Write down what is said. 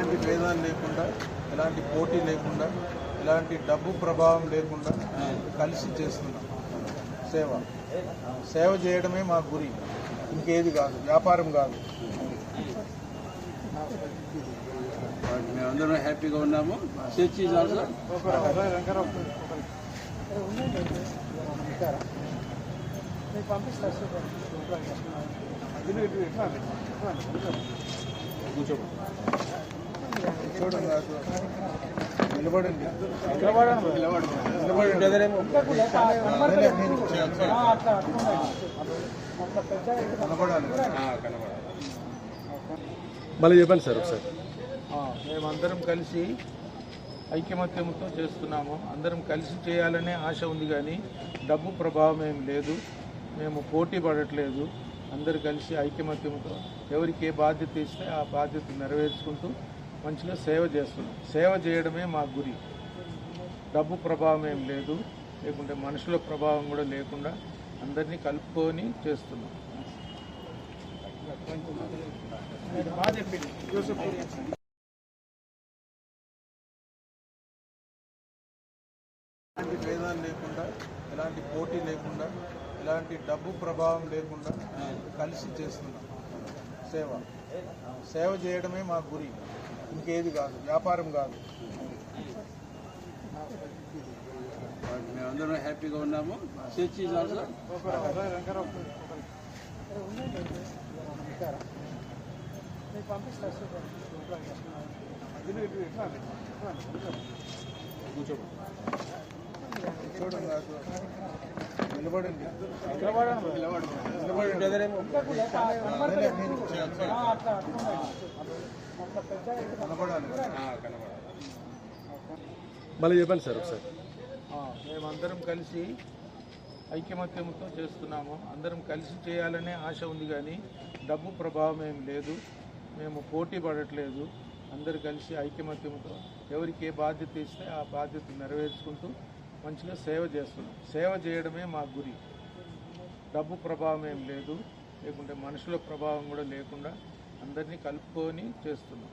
ఎలాంటి భేదాలు లేకుండా ఎలాంటి పోటీ లేకుండా ఎలాంటి డబ్బు ప్రభావం లేకుండా కలిసి చేస్తున్నాం. సేవ. సేవ చేయడమే మా గురి. ఇంకేది కాదు. వ్యాపారం కాదు. మేమందరం హ్యాపీగా ఉన్నాము. చర్చ్ ఆల్సో నిలబడండి. మళ్ళీ చెప్పండి సార్ ఒకసారి. ఆ, మేమందరం కలిసి ఐకమత్యంతో చేస్తున్నాము. అందరం కలిసి చేయాలనే ఆశ ఉంది కానీ డబ్బు ప్రభావం ఏం లేదు. మేము పోటీ పడట్లేదు. అందరు కలిసి ఐకమత్యంతో ఎవరికి ఏ బాధ్యత ఇస్తే ఆ బాధ్యత నెరవేర్చుకుంటూ మంచిగా సేవ చేస్తున్నాం సేవ చేయడమే మా గురి. డబ్బు ప్రభావం ఏం లేదు. లేకుంటే మనుషుల ప్రభావం కూడా లేకుండా అందరినీ కలుపుకొని చేస్తున్నాం. ఎలాంటి భేదాలు లేకుండా ఎలాంటి పోటీ లేకుండా ఎలాంటి డబ్బు ప్రభావం లేకుండా కలిసి చేస్తున్నాం. సేవ. సేవ చేయడమే మా గురి. ఇంకేది కాదు వ్యాపారం కాదు. మేమందరం హ్యాపీగా ఉన్నాము. చర్చ్ నిలబడండి. నిలబడండి. నేను నిలబడాలి మళ్ళీ చెప్పండి సార్ ఒకసారి. మేమందరం కలిసి ఐకమత్యంతో చేస్తున్నాము. అందరం కలిసి చేయాలనే ఆశ ఉంది కానీ డబ్బు ప్రభావం ఏం లేదు. మేము పోటీ పడట్లేదు. అందరు కలిసి ఐకమత్యంతో ఎవరికి ఏ బాధ్యత ఇస్తే ఆ బాధ్యత నెరవేర్చుకుంటూ మంచిగా సేవ చేస్తున్నాం. సేవ చేయడమే మా గురి. డబ్బు ప్రభావం ఏం లేదు. లేకుంటే మనుషుల ప్రభావం కూడా లేకుండా అందరినీ కలుపుకొని చేస్తున్నాం.